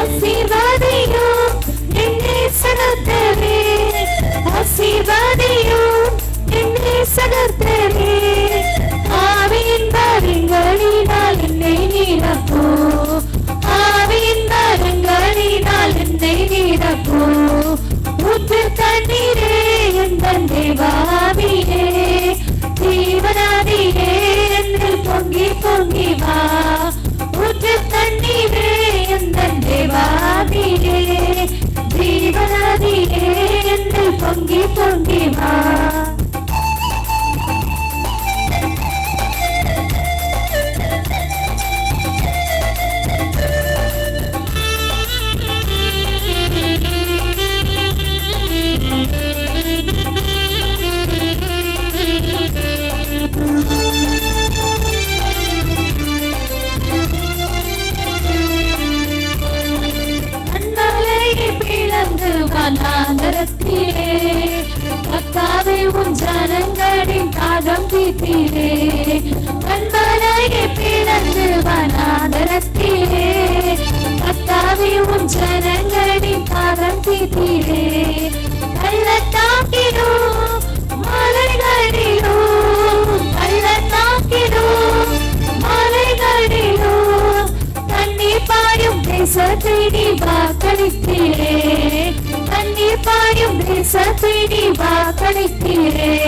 ஆசீர்வாதியோ என்னே சகத்தரே. ஆசீர்வாதியோ என்னே சகத்தரே. ஆவியின் பாரின் வழினால் என்னை நீரப்ப జీతుంటివా looking at it.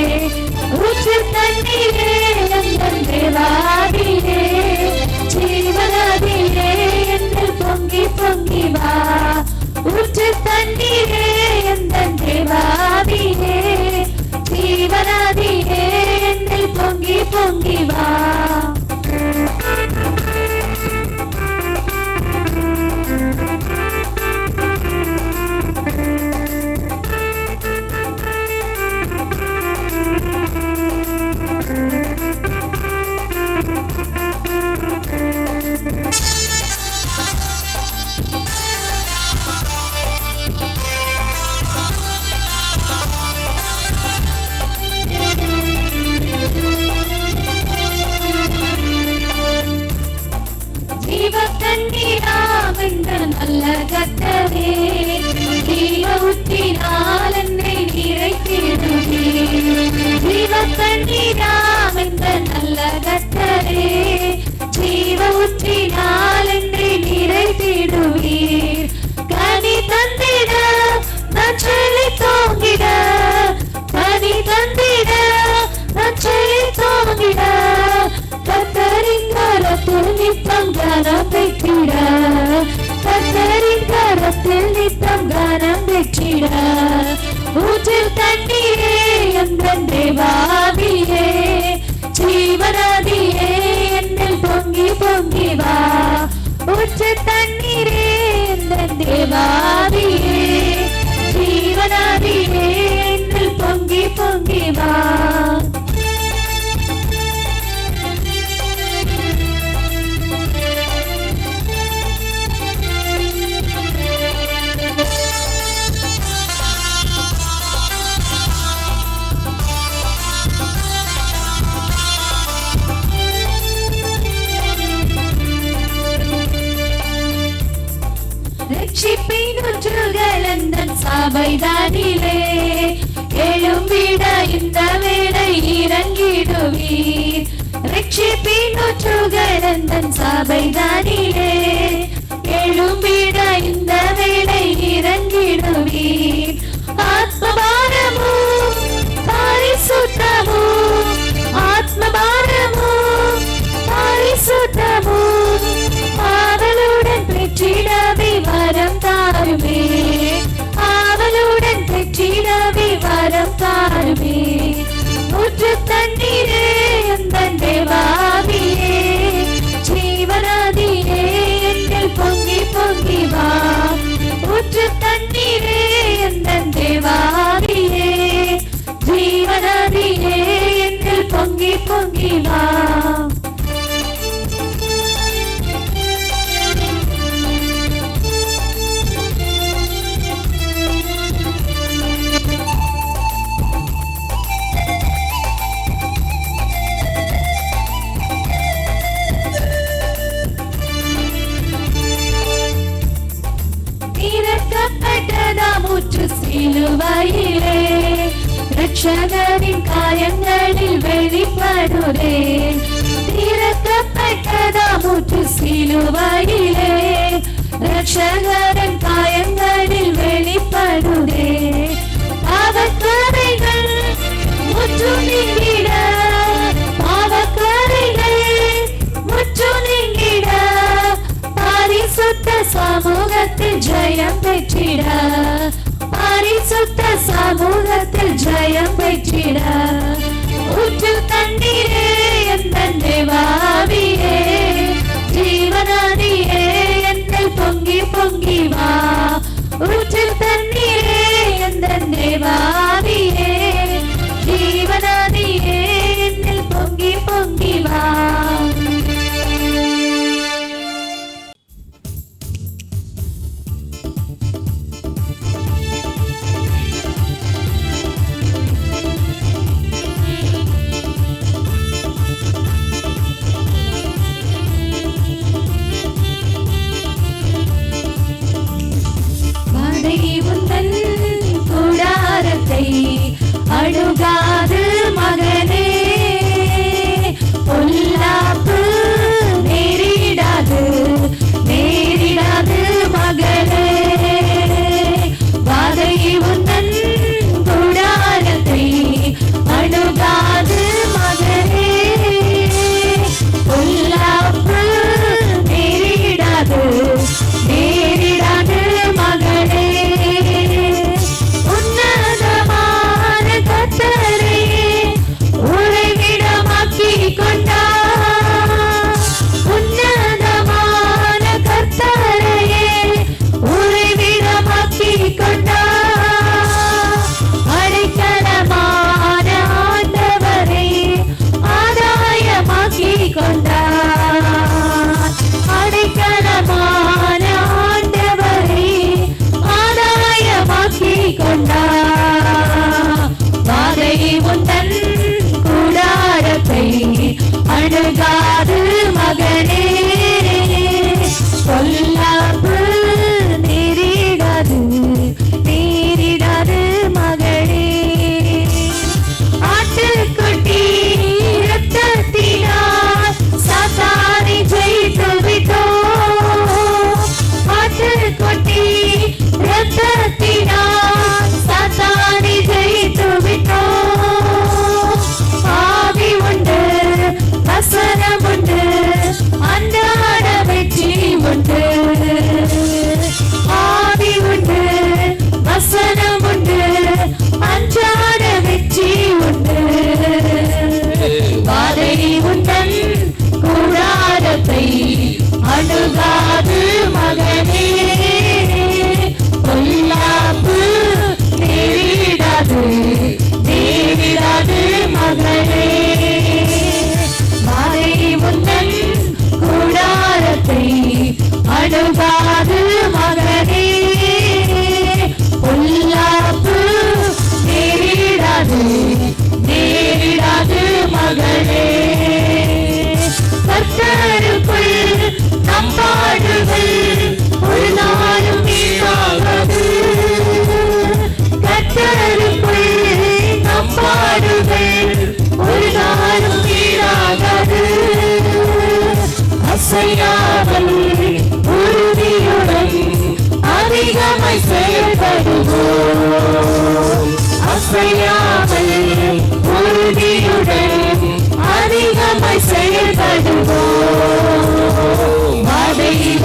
சித்தம் நித்தம் கனம் பெற்றிட ஊற்றில் தண்ணீரே எந்தன் தேவாதியே. ஜீவனாதியே என்னில் பொங்கி பொங்கி வா. ஊற்று தண்ணீரே எந்தன் தேவாதியே. ஜீவனாதியே என்னில் பொங்கி பொங்கி வா. சபைதானிலே எழும்பிட இந்த வேளை இறங்கிடுவீர். ரட்சிப்பின் ஒன்றுகள் அந்த சபைதானிலே எழும்பிட இந்த வேளை இறங்கிடுவீர். ஆத்மபாரமோ வரம் ஊற்று தண்ணீரே அந்த தேவாவியே. ஜீவனாதியே என்னில் பொங்கி பொங்கி வா. ஊற்று தண்ணீரே அந்த தேவாவியே. ஜீவனாதியே என்னில் பொங்கி பொங்கி வா. ரட்சகரின் காயங்களில் வெளிப்படுதே. திறக்கப்பட்டதாமுற்று சிலுவையிலே. ரட்சகரின் காயங்களில் வெளிப்படுதே. பாவக்கரைகள் முற்று நீங்கிட பாவக்கரைகள் முற்று நீங்கிட பரிசுத்த சமூகத்தில் ஜெயம் பெற்றிட. பரிசுத்த சமூகத்தில் ஜெயம் பெற்றிட. ஊற்று தண்ணீரே எந்த தேவாவியே ஜீவனாதியே என்னை பொங்கி பொங்கி வா. அழுதுவோம் மதையில்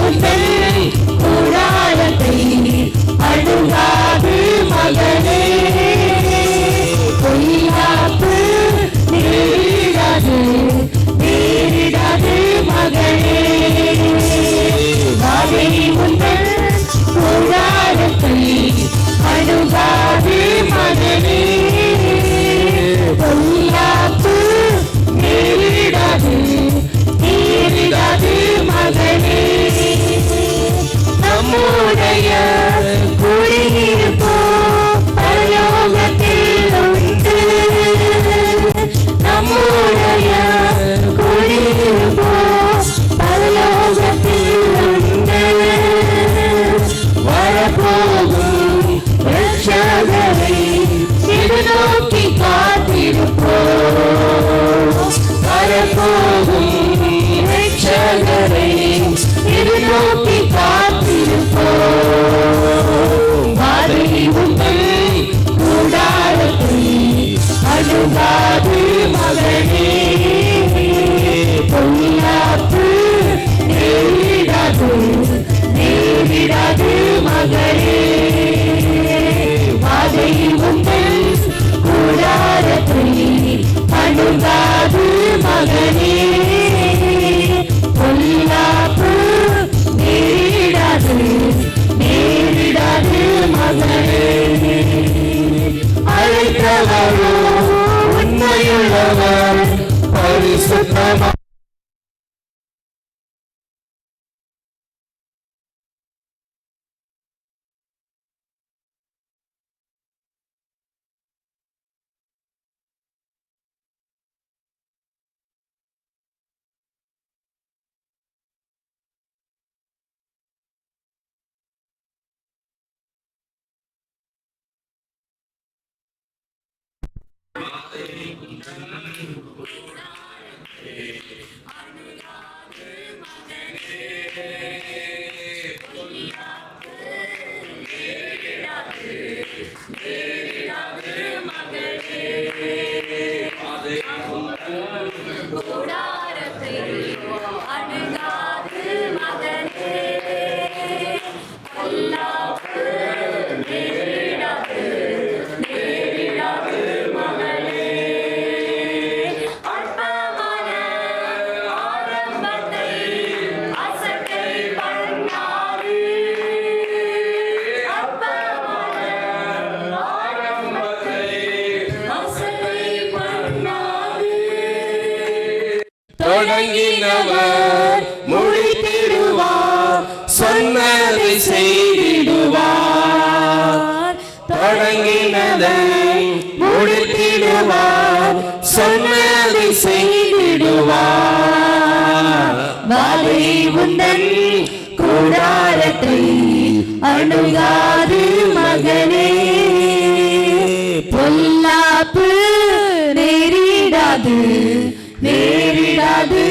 Oh. நின்றவரும் உண்மையுள்ளவர் செய்வார் சொன்னதை செய்திடுவார். வாதை உந்தன் கூடாரத்தை அணுகாது மகனே. பொல்லாப்பு நேரிடாது நேரிடாது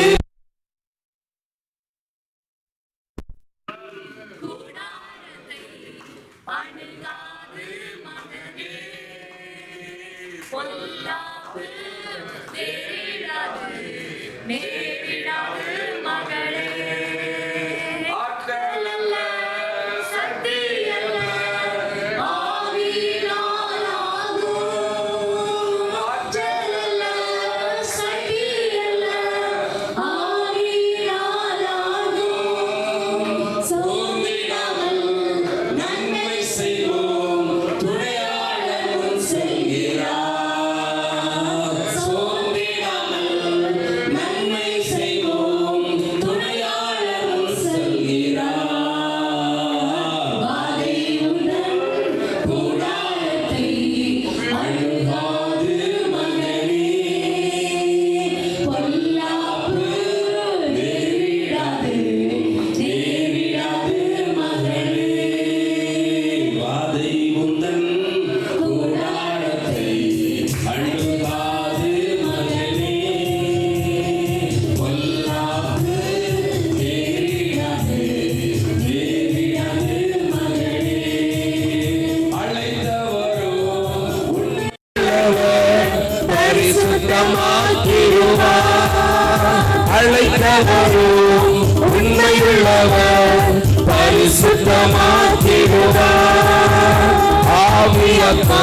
பரிசுத்தமாக்கிடுவார் ஆவியப்பா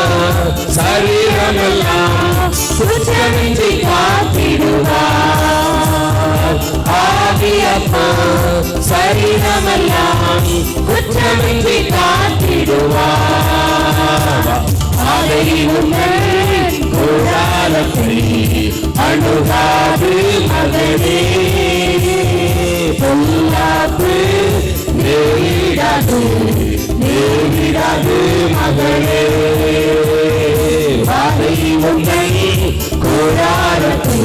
சரீரமெல்லாம் சுற்றமின்றி காத்திடுவார். ஆவியப்பா சரீரமெல்லாம் குற்றமின்றி காத்திடுவார். அதை உங்கள் கூடாரத்தை அணுகாது மகனே நீங்கிடாது நீங்கிடாது மகளே. அவை உன்னை கோடாரத்தை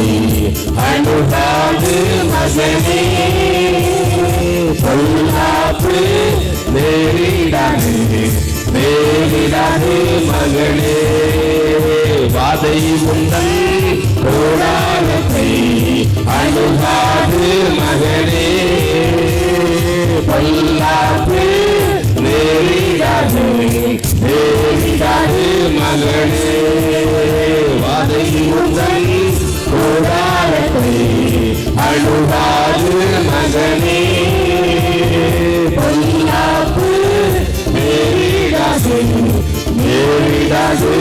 அணுகாது மகனே பொல்லாப்பு நேரிடாது நேரிடாது மகளே. வாதை உன்னை கோடாரத்தை அணுகாது மகனே பொய்யாது நேரிடாது நேரிடாது மகனே வாதை உங்கள் கூடாரத்தை அழுகாது மகனே பொய்யாப்பு நேரிடாது நேரிடாது